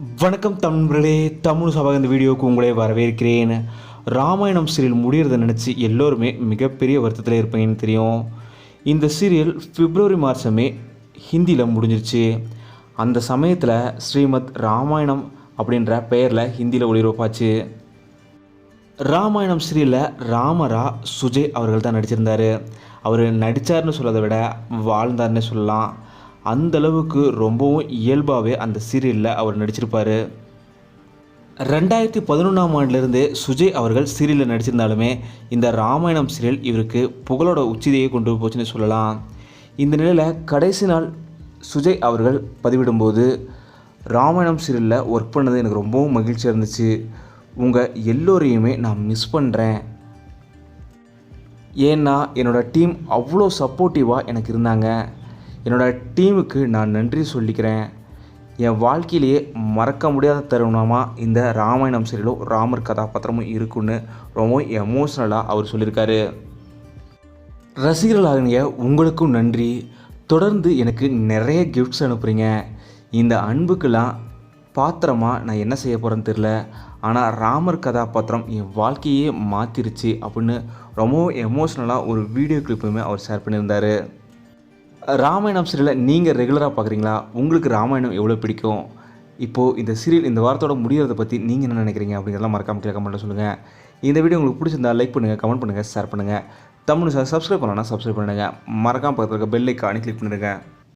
வணக்கம் தமிழர்களே தமிழ் சபா இந்த வீடியோவுக்கு உங்களே வரவேற்கிறேன். ராமாயணம் சீரியல் முடிகிறத நினச்சி எல்லோருமே மிகப்பெரிய வருத்தத்தில் இருப்பீங்கன்னு தெரியும். இந்த சீரியல் பிப்ரவரி மாதமே ஹிந்தியில் முடிஞ்சிருச்சு. அந்த சமயத்தில் ஸ்ரீமத் ராமாயணம் அப்படின்ற பெயரில் ஹிந்தியில் ஒளிபரப்பாச்சு. ராமாயணம் சீரியலில் ராமரா சுஜய் அவர்கள் தான் நடிச்சிருந்தார். அவர் நடித்தார்னு சொல்றதை விட வாழ்ந்தார்னு சொல்லலாம். அந்தளவுக்கு ரொம்பவும் இயல்பாகவே அந்த சீரியலில் அவர் நடிச்சிருப்பார். ரெண்டாயிரத்தி பதினொன்றாம் ஆண்டிலிருந்து சுஜய் அவர்கள் சீரியலில் நடிச்சிருந்தாலுமே இந்த ராமாயணம் சீரியல் இவருக்கு புகழோட உச்சிதையை கொண்டு போச்சுன்னு சொல்லலாம். இந்த நிலையில் கடைசி நாள் சுஜய் அவர்கள் பதிவிடும்போது ராமாயணம் சீரியலில் ஒர்க் பண்ணது எனக்கு ரொம்பவும் மகிழ்ச்சியாக இருந்துச்சு. உங்கள் எல்லோரையுமே நான் மிஸ் பண்ணுறேன் ஏன்னா என்னோடய டீம் அவ்வளோ சப்போர்ட்டிவாக எனக்கு இருந்தாங்க. என்னோடய டீமுக்கு நான் நன்றி சொல்லிக்கிறேன். என் வாழ்க்கையிலேயே மறக்க முடியாத தருணமாக இந்த ராமாயணம் சீரியலும் ராமர் கதாபாத்திரமும் இருக்குன்னு ரொம்ப எமோஷ்னலாக அவர் சொல்லியிருக்காரு. ரசிகர்களாகிய உங்களுக்கும் நன்றி. தொடர்ந்து எனக்கு நிறைய கிஃப்ட்ஸ் அனுப்புகிறீங்க இந்த அன்புக்கெல்லாம் பாத்திரமா நான் என்ன செய்ய போகிறேன்னு தெரில ஆனால் ராமர் கதாபாத்திரம் என் வாழ்க்கையே மாற்றிருச்சு அப்படின்னு ரொம்ப எமோஷ்னலாக ஒரு வீடியோ கிளிப்புமே அவர் ஷேர் பண்ணியிருந்தார். ராமாயணம் சீரியலை நீங்கள் ரெகுலராக பார்க்குறீங்களா உங்களுக்கு ராமாயணம் எவ்வளோ பிடிக்கும்? இப்போது இந்த சீரியல் இந்த வாரத்தோட முடியறதை பற்றி நீங்கள் என்ன நினைக்கிறீங்க? அப்படிங்கிறதெல்லாம் மறக்காம கீழே கமெண்ட்டில் சொல்லுங்கள் இந்த வீடியோ உங்களுக்கு பிடிச்சிருந்தா லைக் பண்ணுங்கள் கமெண்ட் பண்ணுங்கள் ஷேர் பண்ணுங்கள் தமிழ் சார் சப்ஸ்கிரைப் பண்ணலாம் சப்ஸ்கிரைப் பண்ணுங்கள் மறக்காமல் பக்கத்தில் இருக்க பெல் ஐக்கானி கிளிக் பண்ணிடுங்க.